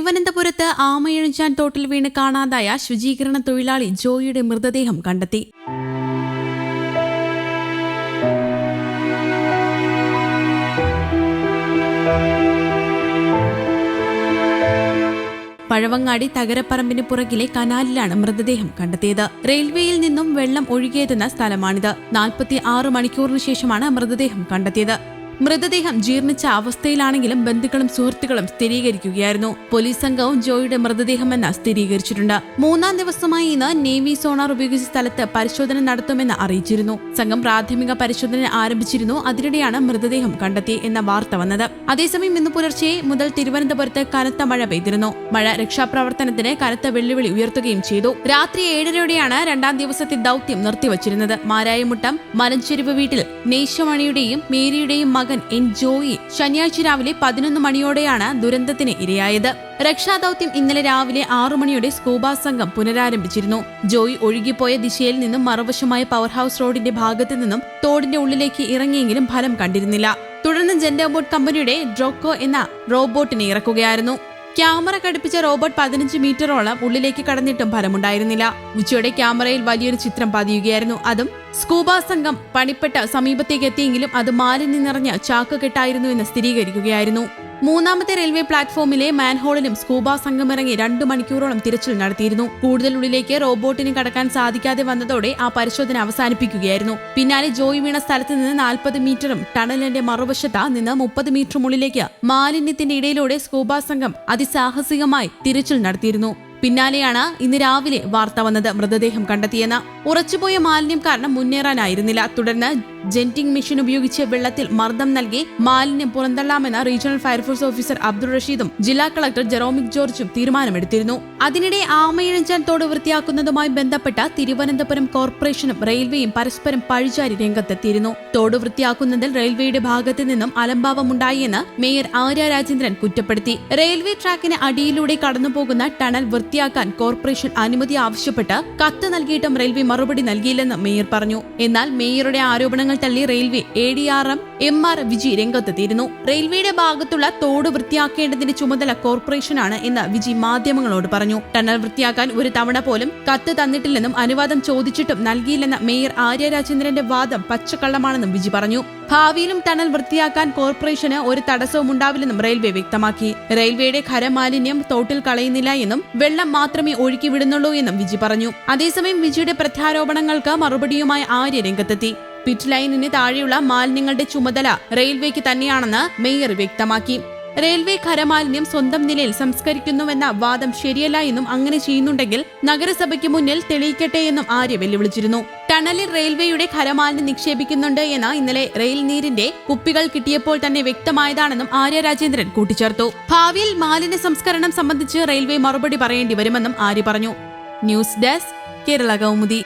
തിരുവനന്തപുരത്ത് ആമയിഴഞ്ചാൻ തോട്ടിൽ വീണ് കാണാതായ ശുചീകരണ തൊഴിലാളി ജോയിയുടെ മൃതദേഹം കണ്ടെത്തി. പഴവങ്ങാടി തകരപ്പറമ്പിന് പുറകിലെ കനാലിലാണ് മൃതദേഹം കണ്ടെത്തിയത്. റെയിൽവേയിൽ നിന്നും വെള്ളം ഒഴുകിയെത്തുന്ന സ്ഥലമാണിത്. നാൽപ്പത്തി ആറ് മണിക്കൂറിന് ശേഷമാണ് മൃതദേഹം കണ്ടെത്തിയത്. മൃതദേഹം ജീർണിച്ച അവസ്ഥയിലാണെങ്കിലും ബന്ധുക്കളും സുഹൃത്തുക്കളും സ്ഥിരീകരിക്കുകയായിരുന്നു. പോലീസ് സംഘവും ജോയിയുടെ മൃതദേഹമെന്ന് സ്ഥിരീകരിച്ചിട്ടുണ്ട്. മൂന്നാം ദിവസമായി ഇന്ന് നേവി സോണാർ ഉപയോഗിച്ച സ്ഥലത്ത് പരിശോധന നടത്തുമെന്ന് അറിയിച്ചിരുന്നു. സംഘം പ്രാഥമിക പരിശോധന ആരംഭിച്ചിരുന്നു. അതിനിടെയാണ് മൃതദേഹം കണ്ടെത്തി എന്ന വാർത്ത വന്നത്. അതേസമയം ഇന്ന് പുലർച്ചെ മുതൽ തിരുവനന്തപുരത്ത് കനത്ത മഴ പെയ്തിരുന്നു. മഴ രക്ഷാപ്രവർത്തനത്തിന് കനത്ത വെല്ലുവിളി ഉയർത്തുകയും ചെയ്തു. രാത്രി ഏഴരയോടെയാണ് രണ്ടാം ദിവസത്തെ ദൌത്യം നിർത്തിവച്ചിരുന്നത്. മാരായമുട്ടം മലഞ്ചെരുവ് വീട്ടിൽ നേശമണിയുടെയും മേരിയുടെയും മകൻ എൻ ജോയി ശനിയാഴ്ച രാവിലെ പതിനൊന്ന് മണിയോടെയാണ് ദുരന്തത്തിന് ഇരയായത്. രക്ഷാദൌത്യം ഇന്നലെ രാവിലെ ആറു മണിയോടെ സ്കൂബ സംഘം പുനരാരംഭിച്ചിരുന്നു. ജോയി ഒഴുകിപ്പോയ ദിശയിൽ നിന്നും മറുവശമായ പവർ ഹൌസ് റോഡിന്റെ ഭാഗത്തു നിന്നും തോടിന്റെ ഉള്ളിലേക്ക് ഇറങ്ങിയെങ്കിലും ഫലം കണ്ടിരുന്നില്ല. തുടർന്ന് ജെൻഡോബോട്ട് കമ്പനിയുടെ ഡ്രോക്കോ എന്ന റോബോട്ടിനെ ഇറക്കുകയായിരുന്നു. ക്യാമറ ഘടിപ്പിച്ച റോബോട്ട് പതിനഞ്ച് മീറ്ററോളം ഉള്ളിലേക്ക് കടന്നിട്ടും ഫലമുണ്ടായിരുന്നില്ല. ഉച്ചയോടെ ക്യാമറയിൽ വലിയൊരു ചിത്രം പതിയുകയായിരുന്നു. അതും സ്കൂബ സംഘം പണിപ്പെട്ട സമീപത്തേക്ക് എത്തിയെങ്കിലും അത് മാലിന്യം നിറഞ്ഞ ചാക്ക് കെട്ടായിരുന്നു എന്ന് സ്ഥിരീകരിക്കുകയായിരുന്നു. മൂന്നാമത്തെ റെയിൽവേ പ്ലാറ്റ്ഫോമിലെ മാൻഹോളിലും സ്കൂബ സംഘം ഇറങ്ങി രണ്ടു മണിക്കൂറോളം തിരച്ചിൽ നടത്തിയിരുന്നു. കൂടുതൽ ഉള്ളിലേക്ക് റോബോട്ടിന് കടക്കാൻ സാധിക്കാതെ വന്നതോടെ ആ പരിശോധന അവസാനിപ്പിക്കുകയായിരുന്നു. പിന്നാലെ ജോയി വീണ സ്ഥലത്ത് നിന്ന് നാൽപ്പത് മീറ്ററും ടണലിന്റെ മറുവശത്ത് നിന്ന് മുപ്പത് മീറ്ററും ഉള്ളിലേക്ക് മാലിന്യത്തിന്റെ ഇടയിലൂടെ സ്കൂബ സംഘം അതിസാഹസികമായി തിരച്ചിൽ നടത്തിയിരുന്നു. പിന്നാലെയാണ് ഇന്ന് രാവിലെ വാർത്ത വന്നത് മൃതദേഹം കണ്ടെത്തിയെന്ന്. ഉറച്ചുപോയ മാലിന്യം കാരണം മുന്നേറാനായിരുന്നില്ല. തുടർന്ന് ജെന്റിംഗ് മെഷീൻ ഉപയോഗിച്ച് വെള്ളത്തിൽ മർദ്ദം നൽകി മാലിന്യം പുറന്തള്ളാമെന്ന് regional fire force officer Abdul റഷീദും ജില്ലാ കളക്ടർ ജെറോമിക് ജോർജും തീരുമാനമെടുത്തിരുന്നു. അതിനിടെ ആമയിഴഞ്ചാൻ തോട് വൃത്തിയാക്കുന്നതുമായി ബന്ധപ്പെട്ട തിരുവനന്തപുരം കോർപ്പറേഷനും റെയിൽവേയും പരസ്പരം പഴിചാരി രംഗത്തെത്തിയിരുന്നു. തോട് വൃത്തിയാക്കുന്നതിൽ റെയിൽവേയുടെ ഭാഗത്തു നിന്നും അലംഭാവമുണ്ടായിയെന്ന് മേയർ ആര്യ രാജേന്ദ്രൻ കുറ്റപ്പെടുത്തി. റെയിൽവേ ട്രാക്കിന് അടിയിലൂടെ കടന്നുപോകുന്ന ടണൽ വൃത്തിയാക്കാൻ കോർപ്പറേഷൻ അനുമതി ആവശ്യപ്പെട്ട് കത്ത് നൽകിയിട്ടും റെയിൽവേ മറുപടി നൽകിയില്ലെന്ന് മേയർ പറഞ്ഞു. എന്നാൽ മേയറുടെ ആരോപണങ്ങൾ തള്ളി railway A D R M M R Viji രംഗത്തെത്തിയിരുന്നു. റെയിൽവേയുടെ ഭാഗത്തുള്ള തോട് വൃത്തിയാക്കേണ്ടതിന്റെ ചുമതല കോർപ്പറേഷനാണ് എന്ന് വിജി മാധ്യമങ്ങളോട് പറഞ്ഞു. ടണൽ വൃത്തിയാക്കാൻ ഒരു തവണ പോലും കത്ത് തന്നിട്ടില്ലെന്നും അനുവാദം ചോദിച്ചിട്ടും നൽകിയില്ലെന്ന മേയർ ആര്യ രാജേന്ദ്രന്റെ വാദം പച്ചക്കള്ളമാണെന്നും വിജി പറഞ്ഞു. ഭാവിയിലും ടണൽ വൃത്തിയാക്കാൻ കോർപ്പറേഷന് ഒരു തടസ്സവും ഉണ്ടാവില്ലെന്നും റെയിൽവേ വ്യക്തമാക്കി. റെയിൽവേയുടെ ഖരമാലിന്യം തോട്ടിൽ കളയുന്നില്ല എന്നും വെള്ളം മാത്രമേ ഒഴുക്കി വിടുന്നുള്ളൂ എന്നും വിജി പറഞ്ഞു. അതേസമയം വിജിയുടെ പ്രത്യാരോപണങ്ങൾക്ക് മറുപടിയുമായി ആര്യ രംഗത്തെത്തി. പിറ്റ് ലൈനിന് താഴെയുള്ള മാലിന്യങ്ങളുടെ ചുമതല റെയിൽവേക്ക് തന്നെയാണെന്ന് മേയർ വ്യക്തമാക്കി. റെയിൽവേ ഖരമാലിന്യം സ്വന്തം നിലയിൽ സംസ്കരിക്കുന്നുവെന്ന വാദം ശരിയല്ല എന്നും അങ്ങനെ ചെയ്യുന്നുണ്ടെങ്കിൽ നഗരസഭയ്ക്ക് മുന്നിൽ തെളിയിക്കട്ടെ എന്നും ആര്യ വെല്ലുവിളിച്ചിരുന്നു. ടണലിൽ റെയിൽവേയുടെ ഖരമാലിന് നിക്ഷേപിക്കുന്നുണ്ട് എന്ന് ഇന്നലെ റെയിൽ നീരിന്റെ കുപ്പികൾ കിട്ടിയപ്പോൾ തന്നെ വ്യക്തമായതാണെന്നും ആര്യ രാജേന്ദ്രൻ കൂട്ടിച്ചേർത്തു. ഭാവിയിൽ മാലിന്യ സംസ്കരണം സംബന്ധിച്ച് റെയിൽവേ മറുപടി പറയേണ്ടി വരുമെന്നും ആര്യ പറഞ്ഞു. News desk Kerala Kaumudi.